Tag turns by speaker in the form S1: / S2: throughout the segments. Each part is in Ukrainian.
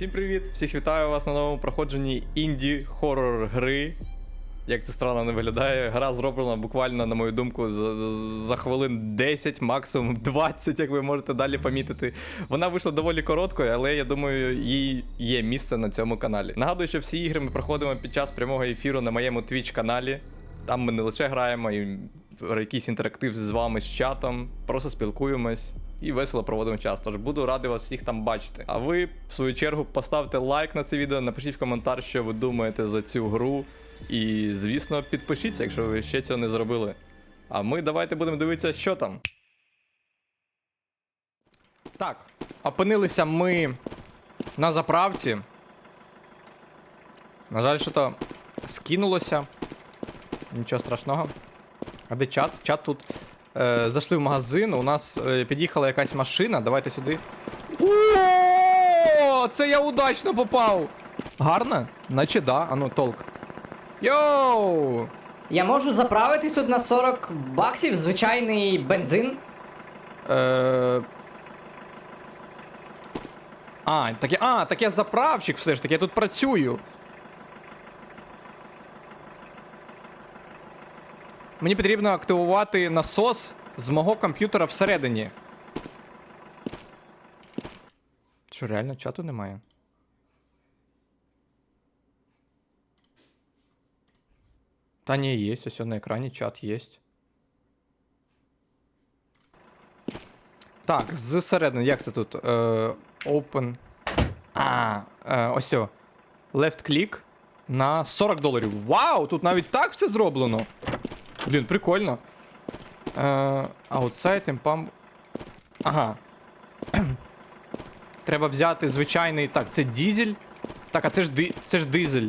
S1: Всім привіт! Всіх вітаю вас на новому проходженні інді хоррор гри. Як це странно не виглядає, гра зроблена буквально, на мою думку, за, за хвилин 10, максимум 20, як ви можете далі помітити. Вона вийшла доволі короткою, але я думаю, їй є місце на цьому каналі. Нагадую, що всі ігри ми проходимо під час прямого ефіру на моєму Twitch каналі. Там ми не лише граємо, і якийсь інтерактив з вами з чатом, просто спілкуємось і весело проводимо час. Тож буду радий вас всіх там бачити. А ви, в свою чергу, поставте лайк на це відео, напишіть в коментар, що ви думаєте за цю гру. І, звісно, підпишіться, якщо ви ще цього не зробили. А ми давайте будемо дивитися, що там. Так, опинилися ми на заправці. На жаль, що то скинулося. Нічого страшного. А де чат? Чат тут. Е, зайшли в магазин, у нас е, під'їхала якась машина. Давайте сюди. О, це я удачно попав! Гарно? Наче да, а ну толк. Йоу!
S2: Я можу заправитись тут на 40 баксів звичайний бензин.
S1: Е... А, так я, а, так я заправщик все ж таки, я тут працюю. Мені потрібно активувати насос з мого комп'ютера всередині. Що, реально чату немає? Та ні, є, ось на екрані чат є. Так, зсередини, як це тут? Е, open. А, е, ось. о. Left click на 40 доларів. Вау! Тут навіть так все зроблено. Блін, прикольно. Е, outside impam... Ага. Треба взяти звичайний. Так, це дізель. Так, а це ж ди... це ж дизель.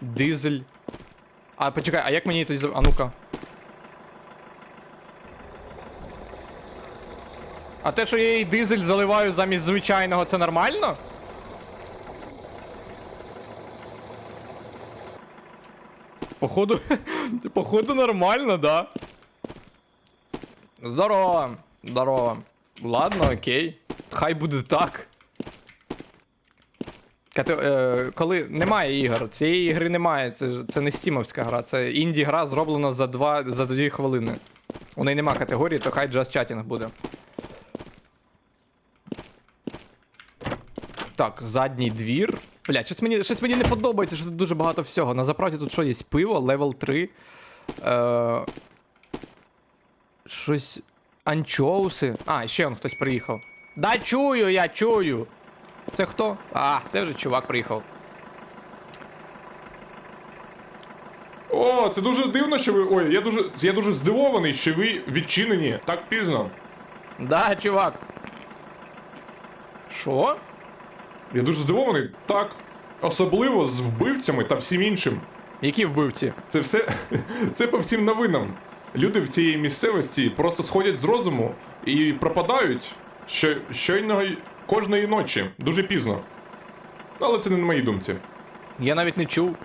S1: Дизель. А, почекай, а як мені тоді. А ну-ка. А те, що я їй дизель заливаю замість звичайного, це нормально? Походу. Походу нормально, да. Здорово. Здорово. Ладно, окей. Хай буде так. Кате, е, коли немає ігор, цієї ігри немає. Це, це не стімовська гра, це інді-гра зроблена за 2 за 2 хвилини. У неї нема категорії, то хай Just Chatting буде. Так, задній двір. Блять, щось мені, щось мені не подобається, що тут дуже багато всього. На заправді тут що є? Пиво, левел 3. Е... Щось. Анчоуси. А, ще он хтось приїхав. Да, чую, я чую. Це хто? А, це вже чувак приїхав.
S3: О, це дуже дивно, що ви. Ой, я дуже. Я дуже здивований, що ви відчинені так пізно.
S1: Да, чувак. Що?
S3: Я дуже здивований, так. Особливо з вбивцями та всім іншим.
S1: Які вбивці?
S3: Це все. Це по всім новинам. Люди в цій місцевості просто сходять з розуму і пропадають що, щойно кожної ночі, дуже пізно. Але це не на моїй думці.
S1: Я навіть не чув.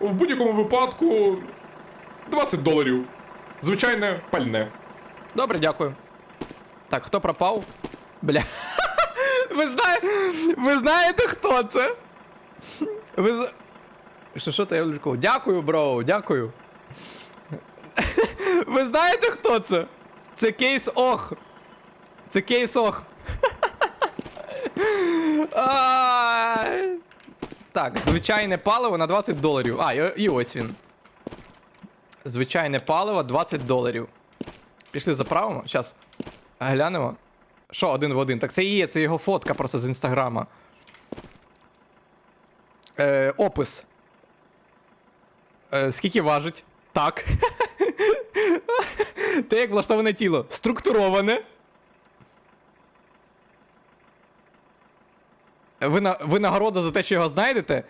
S3: В будь-якому випадку 20 доларів. Звичайне пальне.
S1: Добре, дякую. Так, хто пропав? Бля. Ви знаєте, ви знаєте, хто це? Ви з... Що, що то я лікував? Дякую, бро, дякую. Ви знаєте, хто це? Це кейс ох. Це кейс ох. Так, звичайне паливо на 20 доларів. А, і ось він. Звичайне паливо 20 доларів. Пішли заправимо. Зараз глянемо. Що, один в один? Так це і є, це його фотка просто з інстаграма. Е, опис. Е, скільки важить? Так. Те, як влаштоване тіло. Структуроване. Вина, винагорода за те, що його знайдете.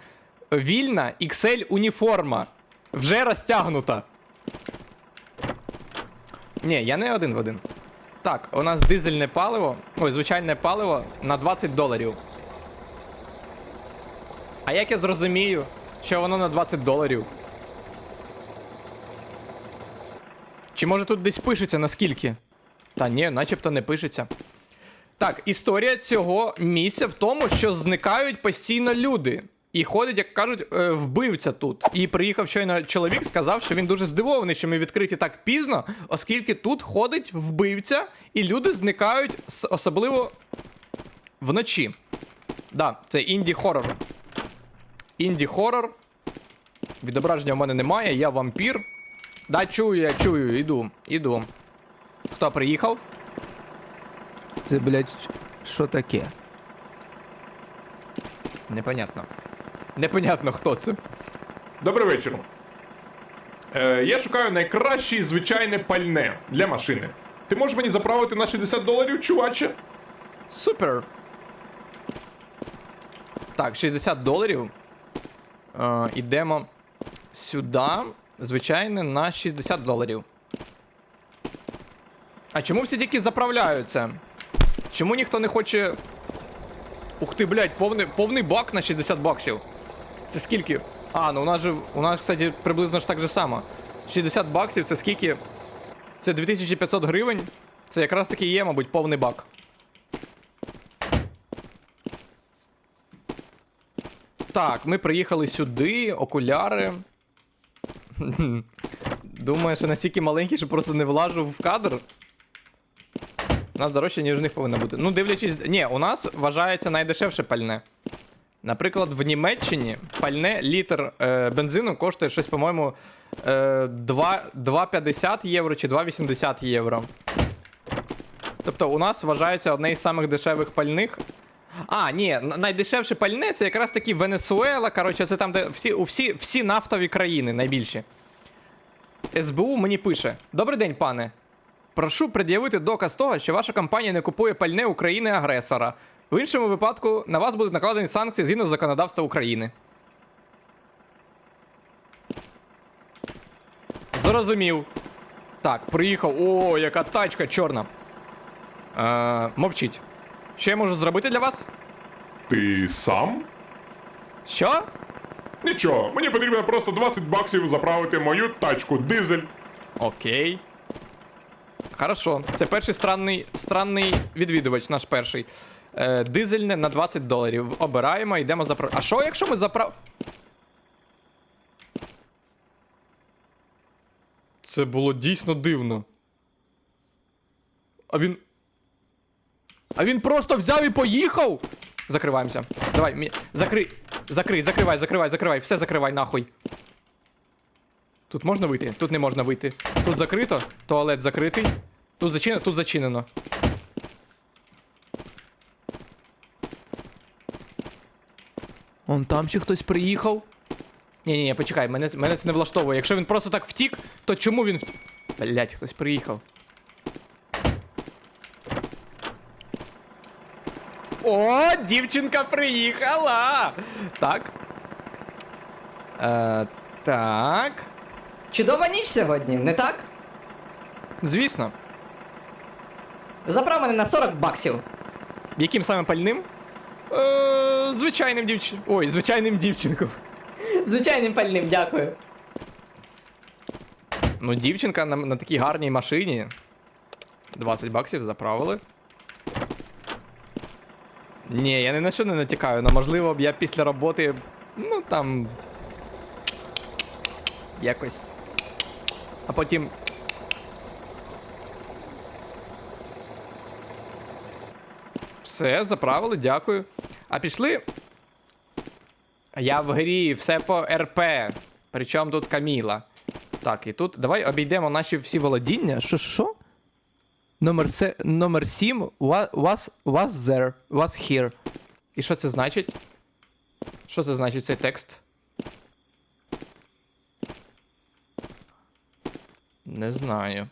S1: Вільна XL уніформа. Вже розтягнута. Ні, я не один в один. Так, у нас дизельне паливо. Ой, звичайне паливо на 20 доларів. А як я зрозумію, що воно на 20 доларів? Чи може тут десь пишеться наскільки? Та ні, начебто не пишеться. Так, історія цього місця в тому, що зникають постійно люди. І ходить, як кажуть, е, вбивця тут. І приїхав щойно чоловік, сказав, що він дуже здивований, що ми відкриті так пізно, оскільки тут ходить вбивця, і люди зникають особливо вночі. Да, це інді-хорор. Інді-хорор. Відображення в мене немає, я вампір. Да, чую, я чую, іду, іду. Хто приїхав? Це, блядь, що таке? Непонятно. Непонятно, хто це.
S3: Добрий вечір. Е, я шукаю найкраще звичайне пальне для машини. Ти можеш мені заправити на 60 доларів, чуваче?
S1: Супер. Так, 60 доларів. Е, ідемо сюди. Звичайно, на 60 доларів. А чому всі тільки заправляються? Чому ніхто не хоче. Ух ти, блядь, повний, повний бак на 60 баксів. Це скільки? А, ну у нас же. У нас, кстати, приблизно ж так же само. 60 баксів це скільки? Це 2500 гривень. Це якраз таки є, мабуть, повний бак. Так, ми приїхали сюди, окуляри. Думаю, що настільки маленький, що просто не влажу в кадр. У нас дорожче, ніж у них повинно бути. Ну, дивлячись. Ні, у нас вважається найдешевше пальне. Наприклад, в Німеччині пальне літр е, бензину коштує щось, по-моєму, е, 2,50 євро чи 2,80 євро. Тобто у нас вважається одне із самих дешевих пальних. А, ні, найдешевше пальне це якраз таки Венесуела. Коротше, це там, де всі, у всі, всі нафтові країни найбільші. СБУ мені пише: Добрий день, пане. Прошу пред'явити доказ того, що ваша компанія не купує пальне України-агресора. В іншому випадку на вас будуть накладені санкції згідно з законодавства України. Зрозумів. Так, приїхав. О, яка тачка чорна. Е, мовчіть. Що я можу зробити для вас?
S3: Ти сам?
S1: Що?
S3: Нічого, мені потрібно просто 20 баксів заправити мою тачку, дизель.
S1: Окей. Хорошо. Це перший странний, странний відвідувач, наш перший. Е, дизельне на 20 доларів. Обираємо, йдемо заправ. А що, якщо ми заправ. Це було дійсно дивно. А він. А він просто взяв і поїхав! Закриваємося. Давай, мі... закрий. Закрий, закривай, закривай, закривай. Все закривай, нахуй. Тут можна вийти? Тут не можна вийти. Тут закрито, туалет закритий. Тут зачинено, тут зачинено. Он там ще хтось приїхав. Ні, ні, ні, почекай, мене, мене це не влаштовує. Якщо він просто так втік, то чому він втік? Блять, хтось приїхав. О, дівчинка приїхала! Так. Е, так.
S2: Чудова ніч сьогодні, не так?
S1: Звісно.
S2: Заправ мене на 40 баксів.
S1: Яким саме пальним? Е, звичайним дівчин. Ой, звичайним дівчинком.
S2: Звичайним пальним, дякую.
S1: Ну, дівчинка на, на такій гарній машині. 20 баксів заправили. Ні, я ні на що не натякаю, але можливо б я після роботи. Ну там. Якось. А потім. Все, заправили, дякую. А пішли. Я в грі, все по РП. Причому тут Каміла. Так, і тут давай обійдемо наші всі володіння. Що, що? Номер, се... Номер 7 wa- was, was there, was here. І що це значить? Що це значить цей текст? Не знаю.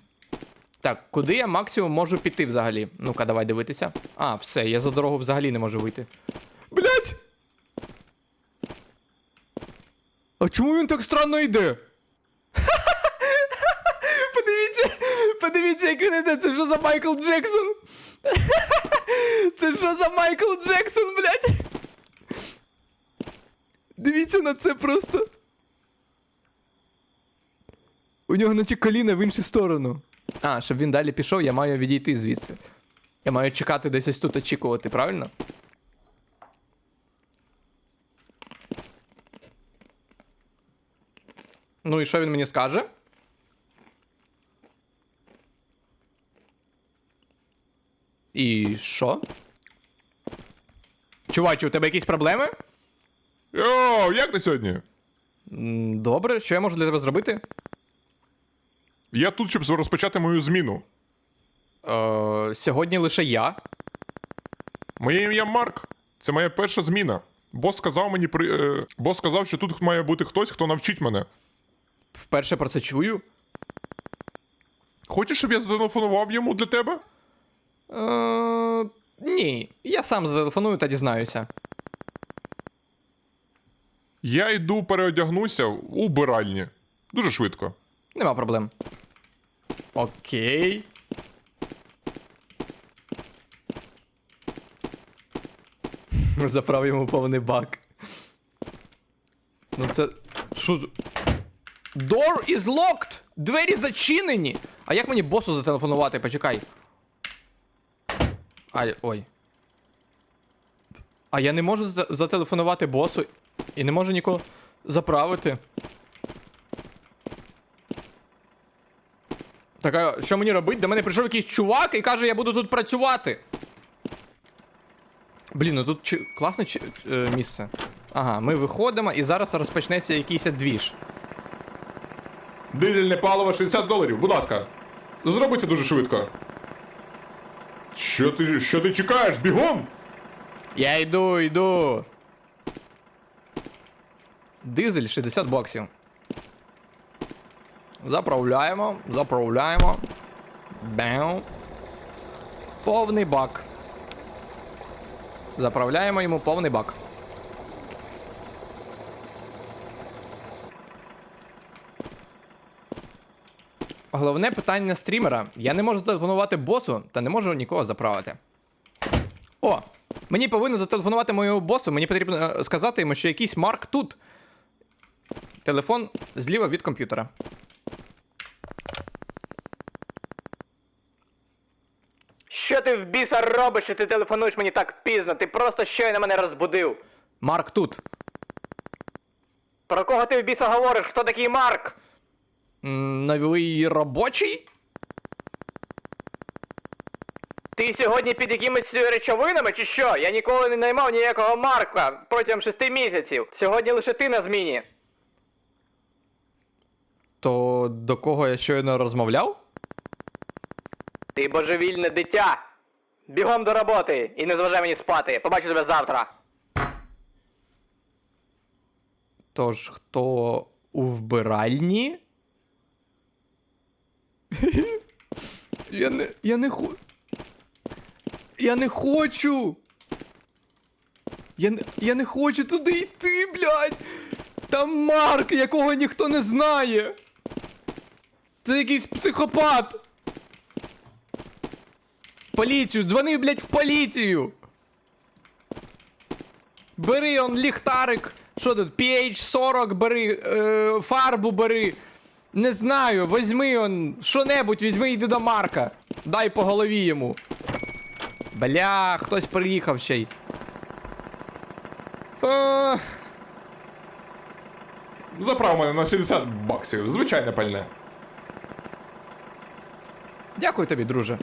S1: Так, куди я максимум можу піти взагалі? Ну-ка, давай дивитися. А, все, я за дорогу взагалі не можу вийти. Блять! А чому він так странно йде? Подивіться, подивіться, як він іде. Це що за Майкл Джексон? Це що за Майкл Джексон, блядь? Дивіться на це просто. У нього наче коліна в іншу сторону. А, щоб він далі пішов, я маю відійти звідси. Я маю чекати десь ось тут очікувати, правильно? Ну і що він мені скаже? І що? Чуваче, у тебе якісь проблеми?
S4: Йоу, як ти сьогодні?
S1: Добре, що я можу для тебе зробити?
S4: Я тут, щоб розпочати мою зміну.
S1: Е, сьогодні лише я.
S4: Моє ім'я Марк. Це моя перша зміна. Бос сказав мені при. Е, бос сказав, що тут має бути хтось, хто навчить мене.
S1: Вперше про це чую.
S4: Хочеш, щоб я зателефонував йому для тебе?
S1: Е, ні, я сам зателефоную та дізнаюся.
S4: Я йду переодягнуся у биральні. Дуже швидко.
S1: Нема проблем. Окей. Заправ йому повний бак. Ну це. Що за. Door is locked! Двері зачинені! А як мені босу зателефонувати? Почекай. Ай, ой. А я не можу зателефонувати босу і не можу нікого заправити. Так, а що мені робити? До мене прийшов якийсь чувак і каже, я буду тут працювати. Блін, ну тут чи... класне чи... е, місце. Ага, ми виходимо і зараз розпочнеться якийсь двіж.
S3: Дизельне паливо 60 доларів, будь ласка. Зроби це дуже швидко. Що ти, що ти чекаєш? Бігом!
S1: Я йду, йду. Дизель 60 баксів. Заправляємо, заправляємо. Бем. Повний бак. Заправляємо йому повний бак. Головне питання стрімера. Я не можу зателефонувати босу та не можу нікого заправити. О, мені повинно зателефонувати моєму босу. Мені потрібно е, сказати йому, що якийсь Марк тут. Телефон зліва від комп'ютера.
S2: Що ти в біса робиш, що ти телефонуєш мені так пізно? Ти просто щойно мене розбудив.
S1: Марк тут.
S2: Про кого ти в біса говориш? Хто такий Марк?
S1: М, Новий робочий?
S2: Ти сьогодні під якимись речовинами чи що? Я ніколи не наймав ніякого Марка протягом шести місяців. Сьогодні лише ти на зміні.
S1: То до кого я щойно розмовляв?
S2: Ти божевільне дитя. Бігом до роботи і не зважай мені спати. Побачу тебе завтра.
S1: Тож, хто у вбиральні? я не. Я не ху. Я не хочу. Я не, я не хочу туди йти, блядь. Там Марк, якого ніхто не знає. Це якийсь психопат. Поліцію, дзвони, блядь, в поліцію. Бери он ліхтарик. Що тут? PH40 бери, е, фарбу бери. Не знаю, візьми он, що-небудь, візьми йди до Марка. Дай по голові йому. Бля, хтось приїхав ще й. А,
S3: Заправ мене на 60 баксів, звичайне пальне.
S1: дякую тобі, друже.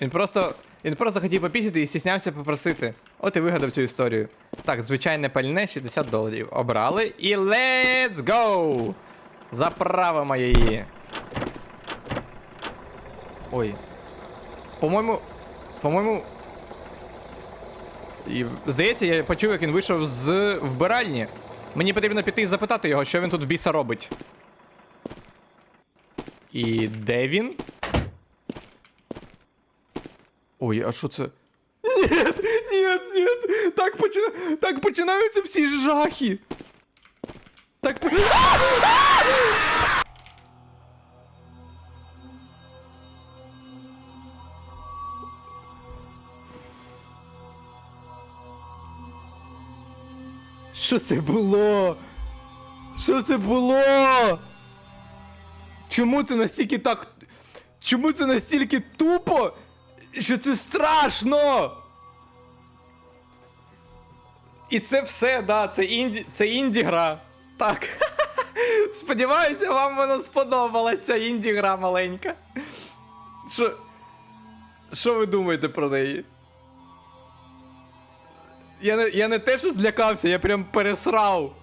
S1: Він просто. Він просто хотів попісити і стіснявся попросити. От і вигадав цю історію. Так, звичайне пальне 60 доларів. Обрали і let's go! Заправимо її. Ой. По-моєму. По-моєму. І, здається, я почув, як він вийшов з вбиральні. Мені потрібно піти і запитати його, що він тут в біса робить. І де він? Ой, а що це? Ні, ні, ні, так, почина... так починаються всі жахи. Так. по- Що це було? Що це було? Чому це настільки так. Чому це настільки тупо? Що це страшно. І це все, да, це інді, це інді-гра. Так. Сподіваюся, вам воно сподобалась ця інді-гра маленька. Що. Що ви думаєте про неї? Я не, я не те, що злякався, я прям пересрав.